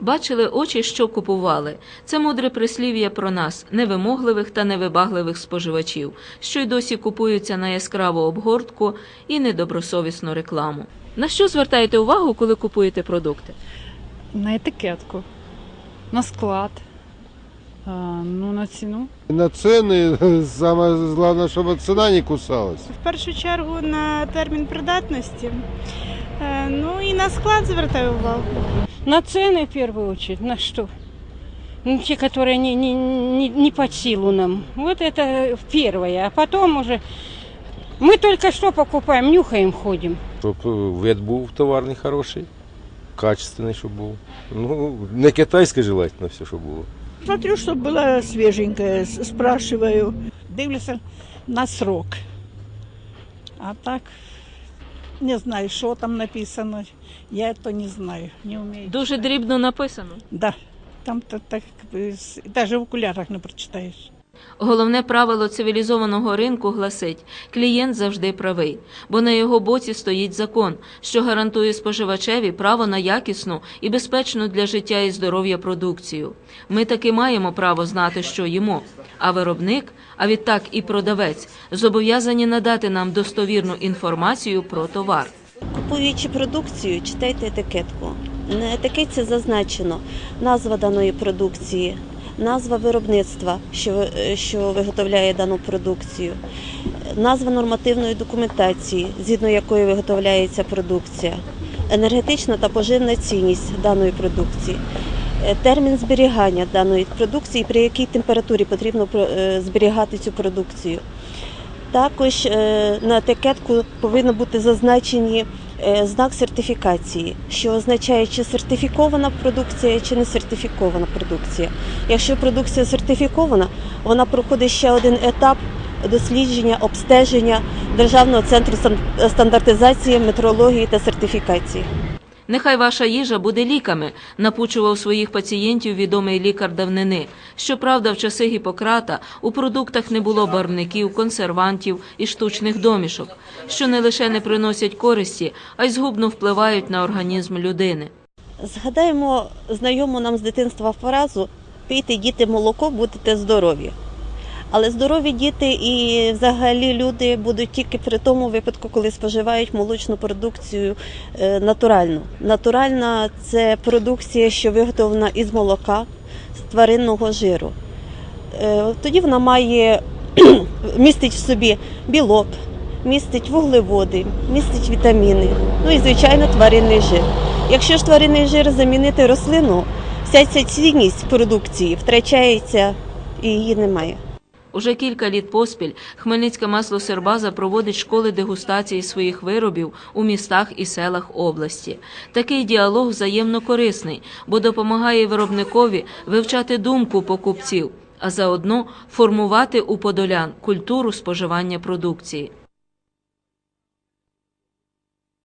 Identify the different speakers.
Speaker 1: Бачили очі, що купували. Це мудре прислів'я про нас, невимогливих та невибагливих споживачів, що й досі купуються на яскраву обгортку і недобросовісну рекламу. На що звертаєте увагу, коли купуєте продукти?
Speaker 2: На етикетку, на склад, а, ну, на ціну.
Speaker 3: На ціни саме головне, щоб ціна не кусалась.
Speaker 4: В першу чергу на термін придатності. Е, Ну і на склад звертаю увагу.
Speaker 5: На цены в первую очередь, на что? Ну, те, которые не, не, не, не под силу нам. Вот это первое. А потом уже мы только что покупаем, нюхаем, ходим.
Speaker 6: Щоб е, вид був товарний хороший, качественний, щоб був. Ну, не китайське желательно все, щоб було.
Speaker 7: Смотрю, чтобы было свеженькое, с- спрашиваю. Дивлюся на срок. А так, не знаю, що там написано. Я то не знаю, не вмію.
Speaker 1: Дуже дрібно написано.
Speaker 7: Да, там то так, с- даже в окулярах не прочитаєш.
Speaker 1: Головне правило цивілізованого ринку гласить: клієнт завжди правий, бо на його боці стоїть закон, що гарантує споживачеві право на якісну і безпечну для життя і здоров'я продукцію. Ми таки маємо право знати, що їмо. А виробник, а відтак і продавець, зобов'язані надати нам достовірну інформацію про товар.
Speaker 8: Купуючи продукцію, читайте етикетку. На етикетці зазначено назва даної продукції, назва виробництва, що, що виготовляє дану продукцію, назва нормативної документації, згідно якої виготовляється продукція, енергетична та поживна цінність даної продукції. е, Термін зберігання даної продукції, при якій температурі потрібно е, зберігати цю продукцію. Також е, на етикетку повинно бути зазначені е, знак сертифікації, що означає, чи сертифікована продукція, чи не сертифікована продукція. Якщо продукція сертифікована, вона проходить ще один етап дослідження, обстеження Державного центру стандартизації, метрології та сертифікації.
Speaker 1: Нехай ваша їжа буде ліками, напучував своїх пацієнтів відомий лікар давнини. Щоправда, в часи Гіппократа у продуктах не було барвників, консервантів і штучних домішок, що не лише не приносять користі, а й згубно впливають на організм людини.
Speaker 8: Згадаємо знайому нам з дитинства фразу пийте діти молоко, будете здорові. Але здорові діти і взагалі люди будуть тільки при тому випадку, коли споживають молочну продукцію е, натуральну. Натуральна це продукція, що виготовлена із молока, з тваринного жиру. Е, Тоді вона має містить в собі білок, містить вуглеводи, містить вітаміни, ну і звичайно тваринний жир. Якщо ж тваринний жир замінити рослину, вся ця цінність продукції втрачається і її немає.
Speaker 1: Уже кілька літ поспіль Хмельницька масло Сербаза проводить школи дегустації своїх виробів у містах і селах області. Такий діалог взаємно корисний, бо допомагає виробникові вивчати думку покупців, а заодно формувати у подолян культуру споживання продукції.